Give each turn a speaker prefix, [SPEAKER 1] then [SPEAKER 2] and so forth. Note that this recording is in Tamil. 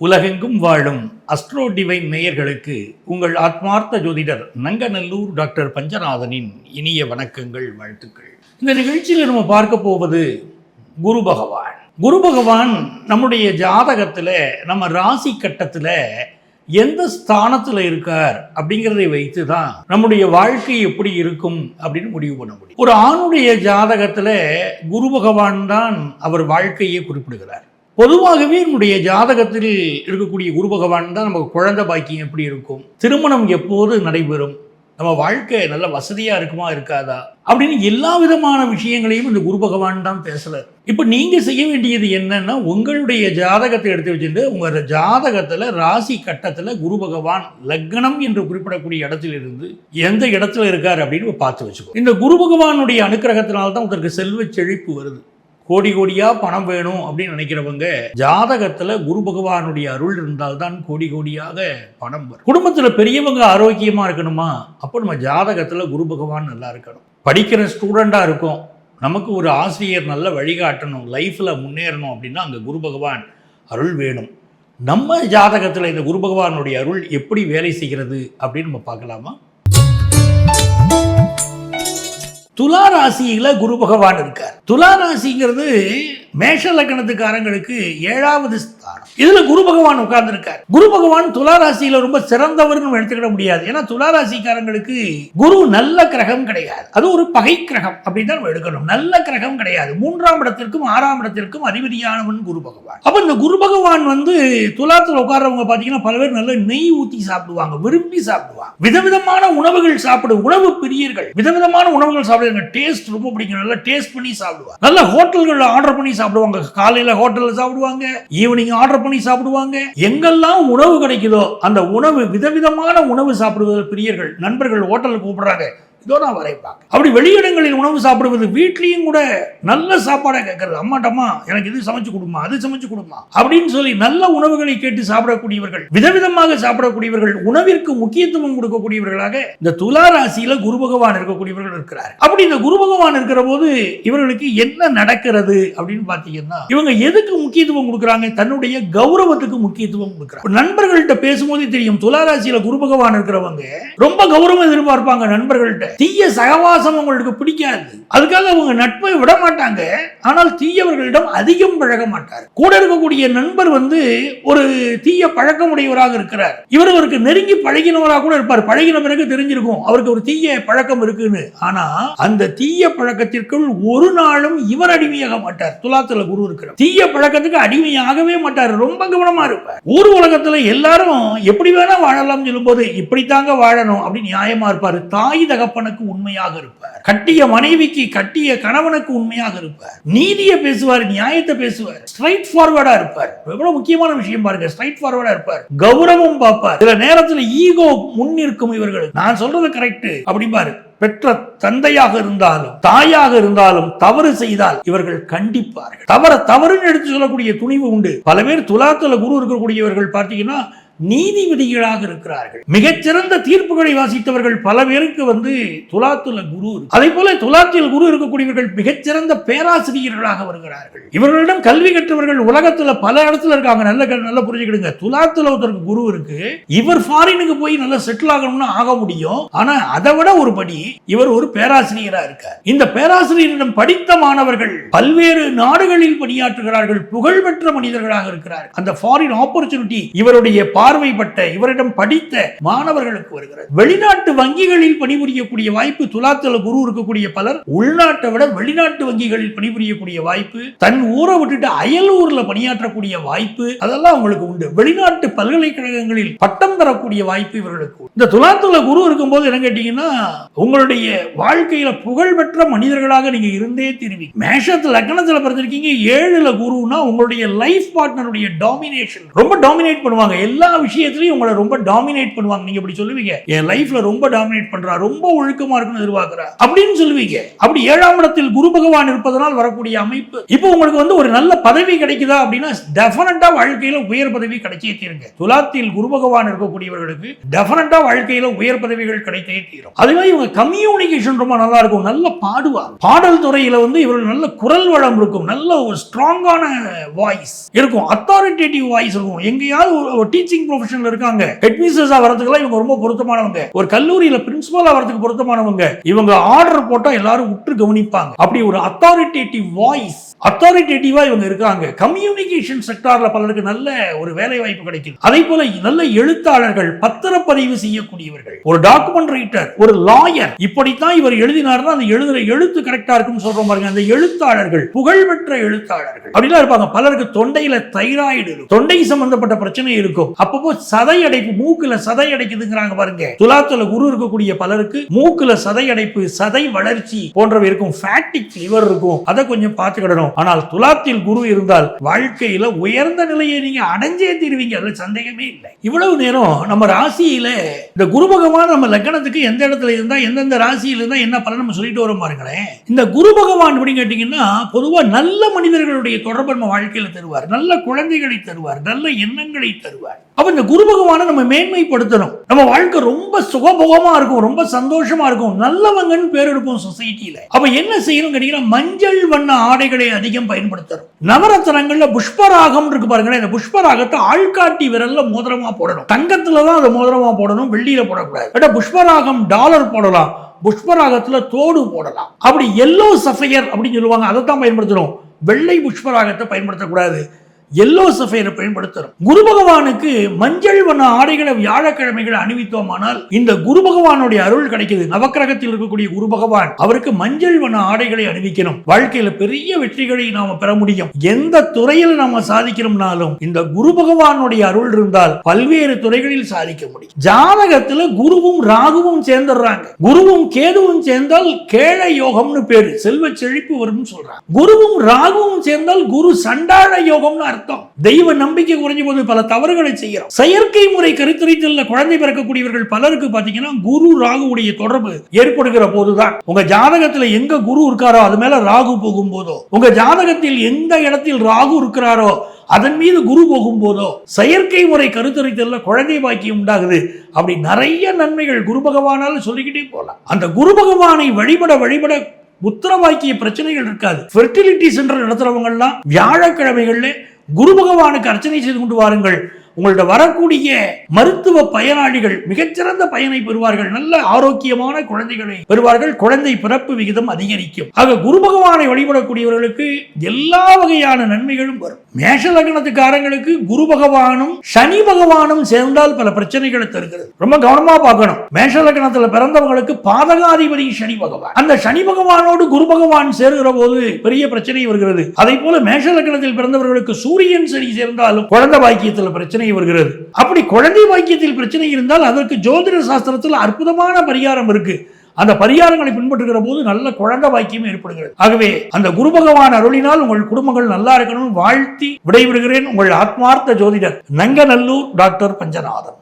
[SPEAKER 1] உலகெங்கும் வாழும் அஸ்ட்ரோ டிவைன் நேயர்களுக்கு உங்கள் ஆத்மார்த்த ஜோதிடர் நங்கநல்லூர் டாக்டர் பஞ்சநாதனின் இனிய வணக்கங்கள் வாழ்த்துக்கள். இந்த நிகழ்ச்சியில் நம்ம பார்க்க போவது குரு பகவான். குரு பகவான் நம்முடைய ஜாதகத்தில் நம்ம ராசி கட்டத்தில் எந்த ஸ்தானத்தில் இருக்கார் அப்படிங்கிறதை வைத்து தான் நம்முடைய வாழ்க்கை எப்படி இருக்கும் அப்படின்னு முடிவு பண்ண முடியும். ஒரு ஆணுடைய ஜாதகத்தில் குரு பகவான் தான் அவர் வாழ்க்கையை குறிப்பிடுகிறார். பொதுவாகவே நம்முடைய ஜாதகத்தில் இருக்கக்கூடிய குரு பகவான் தான் நமக்கு குழந்தை பாக்கியம் எப்படி இருக்கும்? திருமணம் எப்போது நடைபெறும்? நம்ம வாழ்க்கை நல்ல வசதியாக இருக்குமா இருக்காதா? அப்படின்னு எல்லா விதமான விஷயங்களையும் இந்த குரு பகவான் தான் பேசலார் இப்போ நீங்கள் செய்ய வேண்டியது என்னன்னா உங்களுடைய ஜாதகத்தை எடுத்து வச்சுட்டு உங்கள் ஜாதகத்தில் ராசி கட்டத்தில் குரு பகவான் லக்னம் என்று குறிப்பிடக்கூடிய இடத்திலிருந்து எந்த இடத்துல இருக்கார் அப்படின்னு பார்த்து வச்சுக்கோ. இந்த குரு பகவானுடைய அனுக்கிரகத்தினால்தான் உங்களுக்கு செல்வ செழிப்பு வருது. கோடி கோடியாக பணம் வேணும் அப்படின்னு நினைக்கிறவங்க ஜாதகத்தில் குரு பகவானுடைய அருள் இருந்தால்தான் கோடி கோடியாக பணம் வரும். குடும்பத்தில் பெரியவங்க ஆரோக்கியமாக இருக்கணுமா? அப்போ நம்ம ஜாதகத்தில் குரு பகவான் நல்லா இருக்கணும். படிக்கிற ஸ்டூடெண்ட்டாக இருக்கும். நமக்கு ஒரு ஆசிரியர் நல்ல வழிகாட்டணும் லைஃப்பில் முன்னேறணும் அப்படின்னா அங்கே குரு பகவான் அருள் வேணும். நம்ம ஜாதகத்தில் இந்த குரு பகவானுடைய அருள் எப்படி வேலை செய்கிறது அப்படின்னு நம்ம பார்க்கலாமா? துலா ராசியில குரு பகவான் இருக்கார். துலா ராசிங்கிறது மேஷ லக்னத்துக்காரங்களுக்கு ஏழாவது ஸ்தானம். இதுல குரு பகவான் உட்கார்ந்துருக்கார். குரு பகவான் துளாராசியில ரொம்ப சிறந்தவர்னு எடுத்துக்கிட முடியாது. ஏன்னா துளாராசிக்காரங்களுக்கு குரு நல்ல கிரகம் கிடையாது. அது ஒரு பகை கிரகம் அப்படின்னு தான் எடுக்கணும். நல்ல கிரகம் கிடையாது. மூன்றாம் இடத்திற்கும் ஆறாம் இடத்திற்கும் அதிபதியானவன் குரு பகவான். அப்ப இந்த குரு பகவான் வந்து துலாத்துல உட்கார்றவங்க பாத்தீங்கன்னா பல பேர் நல்ல நெய் ஊத்தி சாப்பிடுவாங்க விரும்பி சாப்பிடுவாங்க. விதவிதமான உணவுகள் சாப்பிடு உணவு பிரியர்கள். விதவிதமான உணவுகள் சாப்பிடுவாங்க டேஸ்ட் ரொம்ப பிடிக்கும். நல்லா டேஸ்ட் பண்ணி சாப்பிடுவாங்க. நல்ல ஹோட்டல்கள் ஆர்டர் பண்ணி சாப்பிடுவாங்க. காலையில ஹோட்டல்ல சாப்பிடுவாங்க. ஈவினிங் ஆர்டர் பண்ணி சாப்பிடுவாங்க. எங்கெல்லாம் உணவு கிடைக்குதோ அந்த உணவு விதவிதமான உணவு சாப்பிடுவது பிரியர்கள் நண்பர்கள் ஹோட்டலுக்கு கூப்பிடுறாங்க. இதோ நான் வரைப்பாங்க அப்படி வெளியிடங்களில் உணவு சாப்பிடுவது வீட்லேயும் கூட நல்ல சாப்பாடை கேட்கறது. அம்மாட்டம்மா எனக்கு இது சமைச்சு கொடுமா அது சமைச்சு கொடுமா அப்படின்னு சொல்லி நல்ல உணவுகளை கேட்டு சாப்பிடக்கூடியவர்கள் விதவிதமாக சாப்பிடக்கூடியவர்கள் உணவிற்கு முக்கியத்துவம் கொடுக்கக்கூடியவர்களாக இந்த துலா ராசியில குரு பகவான் இருக்கக்கூடியவர்கள் இருக்கிறார். அப்படி இந்த குரு பகவான் இருக்கிற போது இவர்களுக்கு என்ன நடக்கிறது அப்படின்னு பார்த்தீங்கன்னா இவங்க எதுக்கு முக்கியத்துவம் கொடுக்குறாங்க? தன்னுடைய கௌரவத்துக்கு முக்கியத்துவம் கொடுக்குறாங்க. நண்பர்கள்ட்ட பேசும்போதே தெரியும் துலா ராசியில குரு பகவான் இருக்கிறவங்க ரொம்ப கௌரவம் எதிர்பார்ப்பாங்க நண்பர்கள்ட்ட. தீய சகவாசம் உங்களுக்கு பிடிக்காது. அதுக்காக அவங்க நட்பை விட மாட்டாங்க. ஆனால் தீயவர்களிடம் அதிகம் பழக மாட்டார். கூட இருக்கக்கூடிய நண்பர் வந்து ஒரு தீய பழக்கமுடையவராக இருக்கிறார். இவர் அவருக்கு நெருங்கி பழகினவராக கூட இருப்பார். பழகின பிறகு தெரிஞ்சிருக்கும். அவருக்கு ஒரு தீய பழக்கம் இருக்குன்னு. ஆனா அந்த தீய பழக்கத்திற்குள் ஒரு நாளும் இவர் அடிமையாக மாட்டார். துலாத்துல குரு இருக்கிறார். தீய பழக்கத்துக்கு அடிமையாகவே மாட்டார். ரொம்ப கவனமா இருப்பார். ஊர் உலகத்துல எல்லாரும் எப்படி வேணா வாழலாம் சொல்லும் போது இப்படித்தாங்க வாழணும் அப்படின்னு நியாயமா இருப்பார். தாய் தகப்பனுக்கு உண்மையாக இருப்பார். கட்டிய மனைவிக்கு கட்டிய கணவனுக்கு உண்மையாக இருப்பார். நீதியை பேசுவார் நியாயத்தை பேசுவார். ஸ்ட்ரைட் ஃபார்வர்டா இருப்பார். எவ்வளவு முக்கியமான விஷயம் பாருங்க ஸ்ட்ரைட் ஃபார்வர்டா இருப்பார். கௌரவம் பார்ப்பார். சில நேரத்துல ஈகோ முன்னிற்கும் இவர்களுக்கு நான் சொல்றது கரெக்ட் அப்படிம்பாரு பெற்ற தந்தையாக இருந்தாலும் தாயாக இருந்தாலும் தவறு செய்தால் இவர்கள் கண்டிப்பார்கள். தவற தவறுன்னு எடுத்து சொல்லக்கூடிய துணிவு உண்டு. பல பேர் துலாத்துல குரு இருக்கக்கூடியவர்கள் பார்த்தீங்கன்னா நீதிபதிகளாக இருக்கிறார்கள். மிகச்சிறந்த தீர்ப்புகளை வாசித்தவர்கள் பல பேருக்கு வந்து துலாத்துல குரு அதே போல துலாத்தில் குரு இருக்கக்கூடியவர்கள் மிகச்சிறந்த பேராசிரியர்களாக வருகிறார்கள். இவர்களிடம் கல்வி கற்றவர்கள் உலகத்துல பல இடத்துல இருக்காங்க. நல்ல நல்ல புரிஞ்சுக்கிடுங்க. துலாத்துல ஒருத்தருக்கு குரு இருக்கு. இவர் ஃபாரினுக்கு போய் நல்லா செட்டில் ஆகணும்னு ஆக முடியும். ஆனா அதை விட ஒரு படி இவர் ஒரு பேராசிரியரா இருக்கார். இந்த பேராசிரியரிடம் படித்த மாணவர்கள் பல்வேறு நாடுகளில் பணியாற்றுகிறார்கள். புகழ்பெற்ற மனிதர்களாக இருக்கிறார்கள். அந்த ஃபாரின் ஆப்பர்ச்சுனிட்டி இவருடைய பார்வைப்பட்ட இவரிடம் படித்த மாணவர்களுக்கு வருகிறது. வெளிநாட்டு வங்கிகளில் பணிபுரியக்கூடிய வாய்ப்பு துலாத்தல குரு இருக்கக்கூடிய பலர் உள்நாட்டை விட வெளிநாட்டு வங்கிகளில் பணிபுரியக்கூடிய வாய்ப்பு தன் ஊரை விட்டுட்டு அயல் ஊர்ல பணியாற்றக்கூடிய வாய்ப்பு அதெல்லாம் அவங்களுக்கு உண்டு. வெளிநாட்டு பல்கலைக்கழகங்களில் பட்டம் பெறக்கூடிய வாய்ப்பு இவர்களுக்கு இந்த துலாத்துல குரு இருக்கும்போது என்ன கேட்டீங்கன்னா உங்களுடைய வாழ்க்கையில புகழ்பெற்ற மனிதர்களாக நீங்க இருந்தே திரும்பி மேஷத்துல லக்னத்துல பிறந்திருக்கீங்க ஏழுல குருன்னா உங்களுடைய லைஃப் பார்ட்னருடைய டாமினேஷன் ரொம்ப டாமினேட் பண்ணுவாங்க. எல்லா விஷயத்துலையும் உங்களை ரொம்ப டாமினேட் பண்ணுவாங்க. நீங்க இப்படி சொல்லுவீங்க. என் லைஃப்ல ரொம்ப டாமினேட் பண்றா ரொம்ப ஒழுக்கமா இருக்குன்னு எதிர்பார்க்கிறா. அப்படின்னு சொல்லுவீங்க. அப்படி ஏழாம் இடத்தில் குரு பகவான் இருப்பதனால் வரக்கூடிய அமைப்பு. இப்போ உங்களுக்கு வந்து ஒரு நல்ல பதவி கிடைக்குதா அப்படின்னா டெஃபினட்டா வாழ்க்கையில உயர் பதவி கிடைச்சே தீருங்க. துலாத்தில் குரு பகவான் இருக்கக்கூடியவர்களுக்கு டெஃபினட்டா வாழ்க்கையில உயர் பதவிகள் கிடைத்தே தீரும். அதே மாதிரி இவங்க கம்யூனிகேஷன் ரொம்ப நல்லா இருக்கும் நல்ல பாடுவார் பாடல் துறையில வந்து இவர்கள் நல்ல குரல் வளம் இருக்கும். நல்ல ஒரு ஸ்ட்ராங்கான வாய்ஸ் இருக்கும். அத்தாரிட்டேட்டிவ் வாய்ஸ் இருக்கும். எங்கேயாவது ஒரு டீச்சிங் ப்ரொஃபஷன்ல இருக்காங்க. ஹெட்மிஸ்டர்ஸா வரதுக்குலாம் இவங்க ரொம்ப பொருத்தமானவங்க. ஒரு கல்லூரியில பிரின்சிபலா வரதுக்கு பொருத்தமானவங்க. இவங்க ஆர்டர் போட்டா எல்லாரும் உற்று கவனிப்பாங்க. அப்படி ஒரு அத்தாரிட்டேட்டிவ் வாய்ஸ் அத்தாரிட்டேட்டிவா இவங்க இருக்காங்க. கம்யூனிகேஷன் செக்டார்ல பலருக்கு நல்ல ஒரு வேலை வாய்ப்பு கிடைக்கும் அதே போல நல்ல எழுத்தாளர்கள் பத்திரப்பதிவு செய்யக்கூடியவர்கள் ஒரு டாக்குமெண்ட் ரைட்டர் ஒரு லாயர் இப்படித்தான் இவர் எழுதினார்னா அந்த எழுதுற எழுத்து கரெக்டா இருக்கும்னு சொல்றோம் பாருங்க. அந்த எழுத்தாளர்கள் புகழ்பெற்ற எழுத்தாளர்கள். அப்படிலாம் இருப்பாங்க. பலருக்கு தொண்டையில தைராய்டு இருக்கும். தொண்டை சம்பந்தப்பட்ட பிரச்சனை இருக்கும். அப்பப்போ சதை அடைப்பு மூக்குல சதை அடைக்குதுங்கிறாங்க பாருங்க. துலாத்துல குரு இருக்கக்கூடிய பலருக்கு மூக்குல சதை அடைப்பு சதை வளர்ச்சி போன்றவை இருக்கும். ஃபேட்டிக் லிவர் இருக்கும். அதை கொஞ்சம் பார்த்துக்கிடணும். ஆனால் துலாத்தில் குரு இருந்தால் வாழ்க்கையில உயர்ந்த நிலையை நீங்க அடைஞ்சே தீருவீங்க. அதுல சந்தேகமே இல்லை. இவ்வளவு நேரம் நம்ம ராசியில இந்த குரு பகவான் நம்ம லக்னத்துக்கு எந்த இடத்துல இருந்தா எந்தெந்த ராசியில இருந்தா என்ன பலன் நம்ம சொல்லிட்டு வரோம் பாருங்களேன். இந்த குரு பகவான் அப்படின்னு கேட்டீங்கன்னா பொதுவா நல்ல மனிதர்களுடைய தொடர்பு நம்ம வாழ்க்கையில தருவார். நல்ல குழந்தைகளை தருவார். நல்ல எண்ணங்களை தருவார். அப்போ இந்த குரு பகவானை நம்ம மேன்மைப்படுத்தணும். நம்ம வாழ்க்கை ரொம்ப சுகபோகமா இருக்கும் ரொம்ப சந்தோஷமா இருக்கும். நல்லவங்கன்னு பேர் எடுப்போம் சொசைட்டியில் அப்போ என்ன செய்யணும் கேட்டீங்கன்னா மஞ்சள் வண்ண ஆடைகளை அதிகம் பயன்படுத்தணும். நவரத்னங்கள்ல புஷ்பராகம் இருக்கு பாருங்களேன் இந்த புஷ்பராகத்தை ஆள்காட்டி விரல்ல மோதிரமா போடணும். தங்கத்துல தான் அதை மோதிரமா போடணும் வெள்ளியில போடக்கூடாது. கேட்டால் புஷ்பராகம் டாலர் போடலாம் புஷ்பராகத்துல தோடு போடலாம். அப்படி எல்லோ சஃபையர் அப்படின்னு சொல்லுவாங்க அதை தான் பயன்படுத்தணும் வெள்ளை புஷ்பராகத்தை பயன்படுத்தக்கூடாது. எல்லோ சஃபையரை பயன்படுத்தணும் குரு பகவானுக்கு மஞ்சள் வண்ண ஆடைகளை வியாழக்கிழமைகளை அணிவித்தோமானால் இந்த குரு பகவானுடைய அருள் கிடைக்குது. நவக்கிரகத்தில் இருக்கக்கூடிய குரு பகவான் அவருக்கு மஞ்சள் வண்ண ஆடைகளை அணிவிக்கணும். வாழ்க்கையில பெரிய வெற்றிகளை நாம பெற முடியும். எந்த துறையில் நாம சாதிக்கிறோம்னாலும் இந்த குரு பகவானுடைய அருள் இருந்தால் பல்வேறு துறைகளில் சாதிக்க முடியும். ஜாதகத்துல குருவும் ராகுவும் சேர்ந்துடுறாங்க. குருவும் கேதுவும் சேர்ந்தால் கேழ யோகம்னு பேரு. செல்வ செழிப்பு வரும்னு சொல்றாங்க. குருவும் ராகுவும் சேர்ந்தால் குரு சண்டாள யோகம்னு அர்த்தம். தெய்வ நம்பிக்கை குறைஞ்ச போது பல தவறுகளை செய்யறோம். செயற்கை முறை கருத்துரைத்தல்ல குழந்தை பிறக்கக்கூடியவர்கள் பலருக்கு பாத்தீங்கன்னா குரு ராகுவுடைய தொடர்பு ஏற்படுகிற போதுதான். உங்க ஜாதகத்துல எங்க குரு இருக்காரோ அது மேல ராகு போகும் போதோ உங்க ஜாதகத்தில் எந்த இடத்தில் ராகு இருக்கிறாரோ அதன் மீது குரு போகும் போதோ செயற்கை முறை கருத்தரித்தல்ல குழந்தை பாக்கியம் உண்டாகுது அப்படி நிறைய நன்மைகள் குரு பகவானால சொல்லிக்கிட்டே போகலாம் அந்த குரு பகவானை வழிபட வழிபட புத்திர பிரச்சனைகள் இருக்காது. ஃபெர்டிலிட்டி சென்டர் நடத்துறவங்கலாம் வியாழக்கிழமைகள்ல குரு பகவானுக்கு அர்ச்சனை செய்து கொண்டு வாருங்கள். உங்களோட வரக்கூடிய மருத்துவ பயனாளிகள் மிகச்சிறந்த பயனை பெறுவார்கள். நல்ல ஆரோக்கியமான குழந்தைகளை பெறுவார்கள். குழந்தை பிறப்பு விகிதம் அதிகரிக்கும். ஆக குரு பகவானை வழிபடக்கூடியவர்களுக்கு எல்லா வகையான நன்மைகளும் வரும். மேஷ லக்னத்துக்காரங்களுக்கு குரு பகவானும் சனி பகவானும் சேர்ந்தால் பல பிரச்சனைகளை தருகிறது. ரொம்ப கவனமா பார்க்கணும். மேஷ லக்னத்துல பிறந்தவங்களுக்கு பாதகாதிபதி சனி பகவான். அந்த சனி பகவானோடு குரு பகவான் சேருகிற போது பெரிய பிரச்சனை வருகிறது. அதை போல மேஷ லக்னத்தில் பிறந்தவர்களுக்கு சூரியன் சனி சேர்ந்தாலும் குழந்தை பாக்கியத்தில் பிரச்சனை வருகிறது. அப்படி குழந்தை பாக்கியத்தில் பிரச்சனை இருந்தால் அதற்கு ஜோதிட சாஸ்திரத்தில் அற்புதமான பரிகாரம் இருக்கு. அந்த பரிகாரங்களை பின்பற்றுகிற போது நல்ல குழந்தை பாக்கியம் ஏற்படுகிறது. ஆகவே அந்த குரு பகவான் அருளினால் உங்கள் குடும்பங்கள் நல்லா இருக்கணும்னு வாழ்த்தி விடைபெறுகிறேன் உங்கள் ஆத்மார்த்த ஜோதிடர் நங்கநல்லூர் டாக்டர் பஞ்சநாதன்.